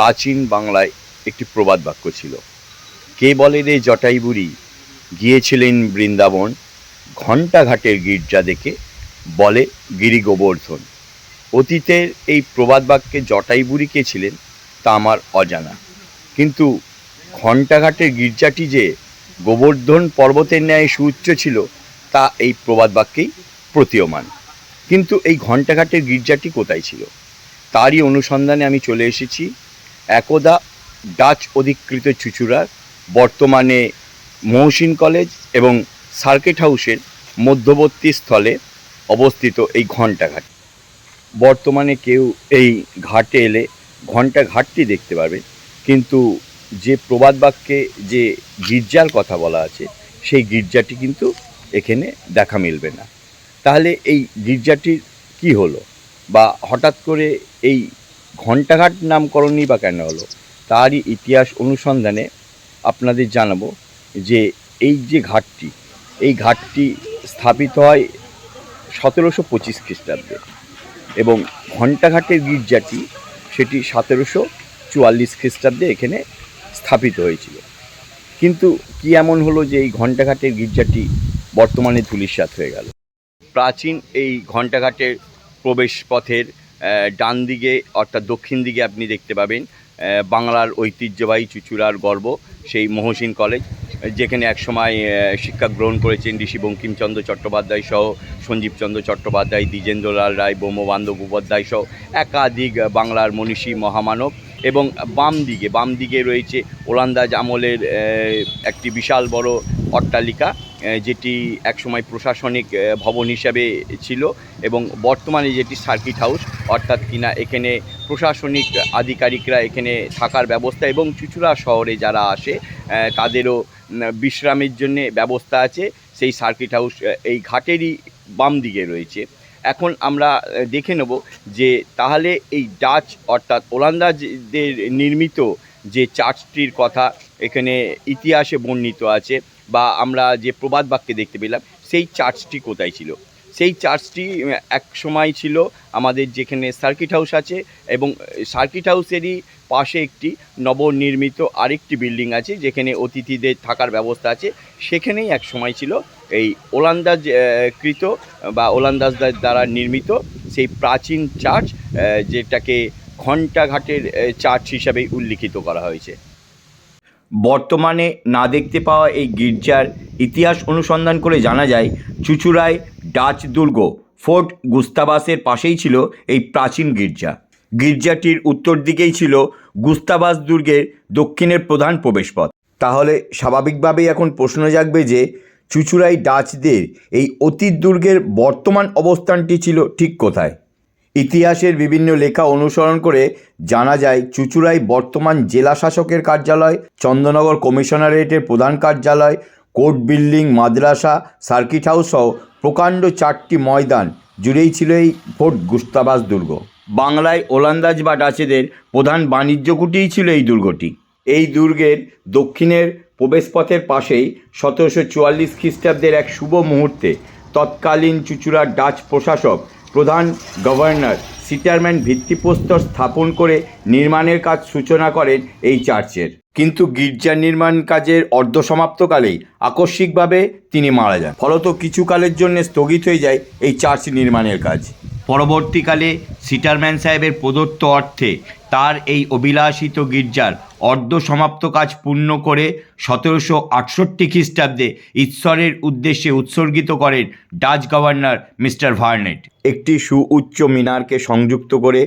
প্রাচীন বাংলায় একটি প্রবাদ বাক্য ছিল। কে বলে রে জটাই বুড়ি? গিয়েছিলেন বৃন্দাবন, ঘণ্টাঘাটের গির্জা দেখে বলে গিরি গোবর্ধন অতীতের এই প্রবাদ বাক্যে জটাই বুড়ি কে ছিলেন তা আমার অজানা। কিন্তু ঘণ্টাঘাটের গির্জাটি যে গোবর্ধন পর্বতের ন্যায় সুউচ্চ ছিল, তা এই প্রবাদ বাক্যেই প্রতীয়মান। কিন্তু এই ঘণ্টাঘাটের গির্জাটি কোথায় ছিল? তারই অনুসন্ধানে আমি চলে এসেছি একদা ডাচ অধিকৃত চুচুড়ার, বর্তমানে মহসিন কলেজ এবং সার্কিট হাউসের মধ্যবর্তী স্থলে অবস্থিত এই ঘণ্টাঘাট। বর্তমানে কেউ এই ঘাটে এলে ঘণ্টা ঘাটটি দেখতে পাবে কিন্তু যে প্রবাদ বাক্যে যে গির্জার কথা বলা আছে, সেই গির্জাটি কিন্তু এখানে দেখা মিলবে না। তাহলে এই গির্জাটির কি হলো? বা হঠাৎ করে এই ঘণ্টাঘাট নামকরণই বা কেন হলো, তারই ইতিহাস অনুসন্ধানে আপনাদের জানাব যে এই যে ঘাটটি, এই ঘাটটি স্থাপিত হয় সতেরোশো পঁচিশ খ্রিস্টাব্দে এবং ঘণ্টাঘাটের গির্জাটি সেটি সতেরোশো চুয়াল্লিশ খ্রিস্টাব্দে এখানে স্থাপিত হয়েছিল। কিন্তু কি এমন হলো যে এই ঘণ্টাঘাটের গির্জাটি বর্তমানে ধূলিসাৎ হয়ে গেল? প্রাচীন এই ঘণ্টাঘাটের প্রবেশ পথের ডান দিকে অর্থাৎ দক্ষিণ দিকে আপনি দেখতে পাবেন বাংলার ঐতিহ্যবাহী চুচুড়ার গর্ব, সেই মহসিন কলেজ, যেখানে একসময় শিক্ষা গ্রহণ করেছেন ঋষি বঙ্কিমচন্দ্র চট্টোপাধ্যায় সহ সঞ্জীবচন্দ্র চট্টোপাধ্যায় দ্বিজেন্দ্রলাল রায়, ব্রহ্মবান্ধব উপাধ্যায় সহ, একাধিক বাংলার মনীষী মহামানব এবং বাম দিকে বাম দিকে রয়েছে ওলান্দাজ আমলের একটি বিশাল বড় অট্টালিকা। যেটি একসময় প্রশাসনিক ভবন হিসাবে ছিল এবং বর্তমানে যেটি সার্কিট হাউস অর্থাৎ কিনা এখানে প্রশাসনিক আধিকারিকরা এখানে থাকার ব্যবস্থা এবং চুচুড়া শহরে যারা আসে তাদেরও বিশ্রামের জন্য ব্যবস্থা আছে। সেই সার্কিট হাউস এই ঘাটেরই বাম দিকে রয়েছে। এখন আমরা দেখে নেব যে তাহলে এই ডাচ, অর্থাৎ ওলান্দাজদের নির্মিত যে চার্চটির কথা এখানে ইতিহাসে বর্ণিত আছে বা আমরা যে প্রবাদ বাক্যে দেখতে পেলাম, সেই চার্চটি কোথায় ছিল? সেই চার্চটি এক সময় ছিল আমাদের যেখানে সার্কিট হাউস আছে এবং সার্কিট হাউসেরই পাশে একটি নবনির্মিত আরেকটি বিল্ডিং আছে যেখানে অতিথিদের থাকার ব্যবস্থা আছে। সেখানেই এক সময় ছিল এই ওলান্দাজ কৃত বা ওলান্দাজদের দ্বারা নির্মিত সেই প্রাচীন চার্চ যেটাকে ঘণ্টাঘাটের চার্চ হিসাবে উল্লিখিত করা হয়েছে। বর্তমানে না দেখতে পাওয়া এই গির্জার ইতিহাস অনুসন্ধান করে জানা যায়, চুচুড়ায় ডাচ দুর্গ, ফোর্ট গুস্তাবাসের পাশেই ছিল এই প্রাচীন গির্জা। গির্জাটির উত্তর দিকেই ছিল গুস্তাবাস দুর্গের দক্ষিণের প্রধান প্রবেশপথ। তাহলে স্বাভাবিকভাবেই এখন প্রশ্ন জাগবে যে চুচুড়াই ডাচদের এই অতীত দুর্গের বর্তমান অবস্থানটি ছিল ঠিক কোথায়? ইতিহাসের বিভিন্ন লেখা অনুসরণ করে জানা যায় চুচুড়াই বর্তমান জেলা শাসকের কার্যালয়, চন্দ্রনগর কমিশনারেটের প্রধান কার্যালয়, কোর্ট বিল্ডিং, মাদ্রাসা, সার্কিট হাউস সহ প্রকাণ্ড চারটি ময়দান জুড়েই ছিল এই ফোর্ট গুস্তাবাস দুর্গ। বাংলায় ওলান্দাজ বা ডাচেদের প্রধান বাণিজ্য কুটিই ছিল এই দুর্গটি। এই দুর্গের দক্ষিণের প্রবেশপথের পাশেই সতেরোশো চুয়াল্লিশ খ্রিস্টাব্দের এক শুভ মুহূর্তে তৎকালীন চুচুড়ার ডাচ প্রশাসক প্রধান গভর্নর সিটারম্যান ভিত্তিপ্রস্তর স্থাপন করে নির্মাণের কাজ সূচনা করেন এই চার্চের। কিন্তু গির্জার নির্মাণ কাজের অর্ধসমাপ্তকালেই আকস্মিকভাবে তিনি মারা যান। ফলত কিছুকালের জন্য স্থগিত হয়ে যায় এই চার্চ নির্মাণের কাজ। পরবর্তীকালে সিটারম্যান সাহেবের প্রদত্ত অর্থে তার এই অভিলাষিত গির্জার অর্ধ সমাপ্ত কাজ পূর্ণ করে সতেরোশো আটষট্টি খ্রিস্টাব্দে ঈশ্বরের উদ্দেশ্যে উৎসর্গিত করেন ডাচ গভর্নর মিস্টার ভার্নেট। একটি সুউচ্চ মিনারকে সংযুক্ত করে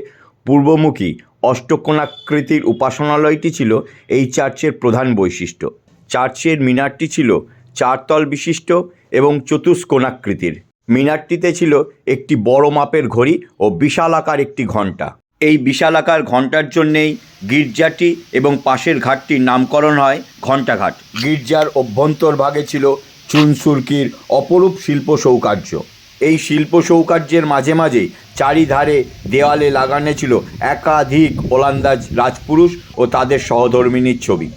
পূর্বমুখী অষ্টকোণাকৃতির উপাসনালয়টি ছিল এই চার্চের প্রধান বৈশিষ্ট্য। চার্চের মিনারটি ছিল চারতল বিশিষ্ট এবং চতুষ্কোণাকৃতির। মিনারটিতে ছিল একটি বড় মাপের ঘড়ি ও বিশাল আকার একটি ঘণ্টা। এই বিশালাকার ঘণ্টার জন্যেই গির্জাটি এবং পাশের ঘাটটির নামকরণ হয় ঘণ্টাঘাট। গির্জার অভ্যন্তর ভাগে ছিল চুনসুরকির অপরূপ শিল্প সৌকার্য। এই শিল্প সৌকার্যের মাঝে মাঝে চারিধারে দেওয়ালে লাগানো ছিল একাধিক ওলান্দাজ রাজপুরুষ ও তাদের সহধর্মিনীর ছবি।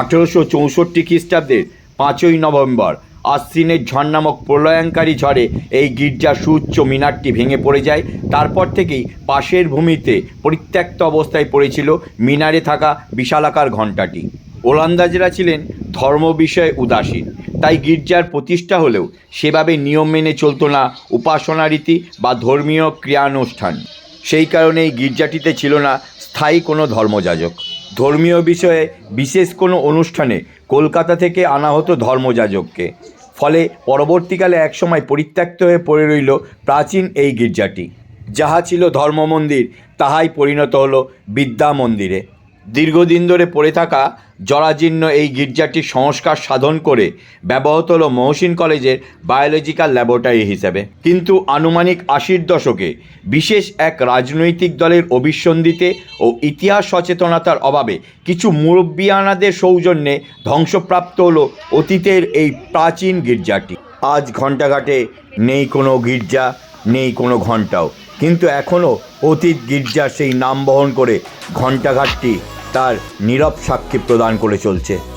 আঠেরোশো চৌষট্টি খ্রিস্টাব্দের পাঁচই নভেম্বর আশ্বিনের ঝড় নামক প্রলয়ঙ্কারী ঝড়ে এই গির্জার সুউচ্চ মিনারটি ভেঙে পড়ে যায়। তারপর থেকেই পাশের ভূমিতে পরিত্যক্ত অবস্থায় পড়েছিল মিনারে থাকা বিশালাকার ঘণ্টাটি। ওলন্দাজরা ছিলেন ধর্ম বিষয়ে উদাসীন, তাই গির্জার প্রতিষ্ঠা হলেও সেভাবে নিয়ম মেনে চলতো না উপাসনা রীতি বা ধর্মীয় ক্রিয়ানুষ্ঠান। সেই কারণে এই গির্জাটিতে ছিল না স্থায়ী কোনো ধর্মযাজক। ধর্মীয় বিষয়ে বিশেষ কোনো অনুষ্ঠানে কলকাতা থেকে আনা হতো ধর্মযাজককে। ফলে পরবর্তীকালে একসময় পরিত্যক্ত হয়ে পড়ে রইল প্রাচীন এই গির্জাটি। যাহা ছিল ধর্ম মন্দির তাহাই পরিণত হলো বিদ্যা মন্দিরে। দীর্ঘদিন ধরে পড়ে থাকা জরাজীর্ণ এই গির্জাটির সংস্কার সাধন করে ব্যবহৃত হল মহসিন কলেজের বায়োলজিক্যাল ল্যাবরেটরি হিসেবে। কিন্তু আনুমানিক আশির দশকে বিশেষ এক রাজনৈতিক দলের অভিসন্ধিতে ও ইতিহাস সচেতনতার অভাবে কিছু মুরব্বিয়ানাদের সৌজন্যে ধ্বংসপ্রাপ্ত হল অতীতের এই প্রাচীন গির্জাটি। আজ ঘণ্টাঘাটে নেই কোনো গির্জা, নেই কোনো ঘণ্টাও। কিন্তু এখনও অতীত গির্জার সেই নাম বহন করে ঘণ্টাঘাটটি তার নীরব সাক্ষী প্রদান করে চলছে।